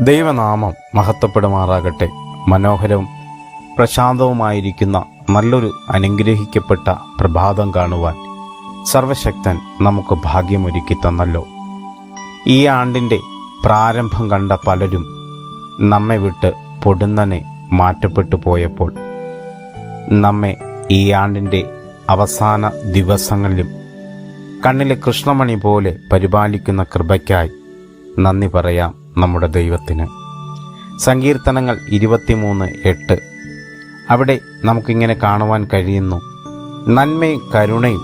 ദൈവനാമം മഹത്വപ്പെടുമാറാകട്ടെ. മനോഹരവും പ്രശാന്തവുമായിരിക്കുന്ന നല്ലൊരു അനുഗ്രഹിക്കപ്പെട്ട പ്രഭാതം കാണുവാൻ സർവശക്തൻ നമുക്ക് ഭാഗ്യമൊരുക്കി തന്നല്ലോ. ഈ ആണ്ടിന്റെ പ്രാരംഭം കണ്ട പലരും നമ്മെ വിട്ട് പൊടുന്നനെ മാറ്റപ്പെട്ടു പോയപ്പോൾ നമ്മെ ഈ ആണ്ടിന്റെ അവസാന ദിവസങ്ങളിലും കണ്ണിലെ കൃഷ്ണമണി പോലെ പരിപാലിക്കുന്ന കൃപയ്ക്കായി നന്ദി പറയാം. നമ്മുടെ ദൈവത്തിന്. സങ്കീർത്തനങ്ങൾ ഇരുപത്തിമൂന്ന് എട്ട്. അവിടെ നമുക്കിങ്ങനെ കാണുവാൻ കഴിയുന്നു. നന്മയും കരുണയും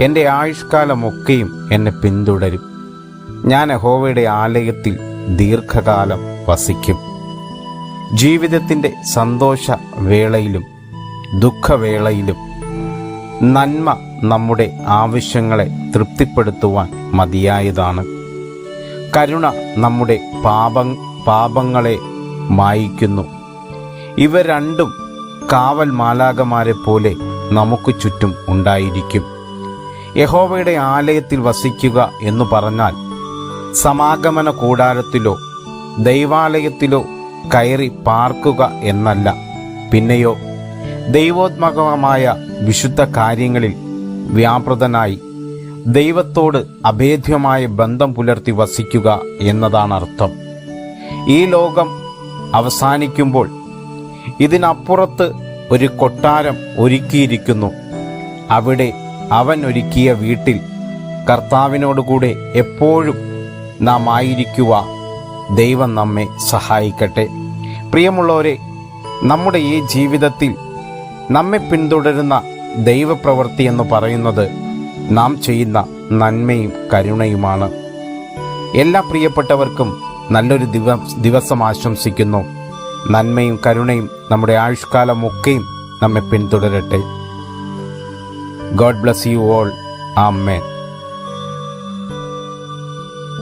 എന്റെ ആയുഷ്കാലമൊക്കെയും എന്നെ പിന്തുടരും. ഞാൻ യഹോവയുടെ ആലയത്തിൽ ദീർഘകാലം വസിക്കും. ജീവിതത്തിന്റെ സന്തോഷ വേളയിലും ദുഃഖവേളയിലും നന്മ നമ്മുടെ ആവശ്യങ്ങളെ തൃപ്തിപ്പെടുത്തുവാൻ മതിയായതാണ്. കരുണ നമ്മുടെ പാപ പാപങ്ങളെ മായിക്കുന്നു. ഇവ രണ്ടും കാവൽ മാലാകമാരെ പോലെ നമുക്ക് ചുറ്റും ഉണ്ടായിരിക്കും. യഹോവയുടെ ആലയത്തിൽ വസിക്കുക എന്ന് പറഞ്ഞാൽ സമാഗമന കൂടാരത്തിലോ ദൈവാലയത്തിലോ കയറി പാർക്കുക എന്നല്ല. പിന്നെയോ ദൈവോത്മകമായ വിശുദ്ധ കാര്യങ്ങളിൽ വ്യാപൃതനായി ദൈവത്തോട് അഭേദ്യമായ ബന്ധം പുലർത്തി വസിക്കുക എന്നതാണ് അർത്ഥം ഈ ലോകം അവസാനിക്കുമ്പോൾ ഇതിനപ്പുറത്ത് ഒരു കൊട്ടാരം ഒരുക്കിയിരിക്കുന്നു. അവിടെ അവൻ ഒരുക്കിയ വീട്ടിൽ കർത്താവിനോടുകൂടെ എപ്പോഴും നാം ആയിരിക്കുക. ദൈവം നമ്മെ സഹായിക്കട്ടെ. പ്രിയമുള്ളവരെ നമ്മുടെ ഈ ജീവിതത്തിൽ നമ്മെ പിന്തുടരുന്ന ദൈവപ്രവൃത്തി എന്ന് പറയുന്നത് നാം ചെയ്യുന്ന നന്മയും കരുണയുമാണ്. എല്ലാ പ്രിയപ്പെട്ടവർക്കും നല്ലൊരു ദിവ ദിവസം ആശംസിക്കുന്നു. നന്മയും കരുണയും നമ്മുടെ ആയുഷ്കാലമൊക്കെയും നമ്മെ പിന്തുടരട്ടെ. God bless you all amen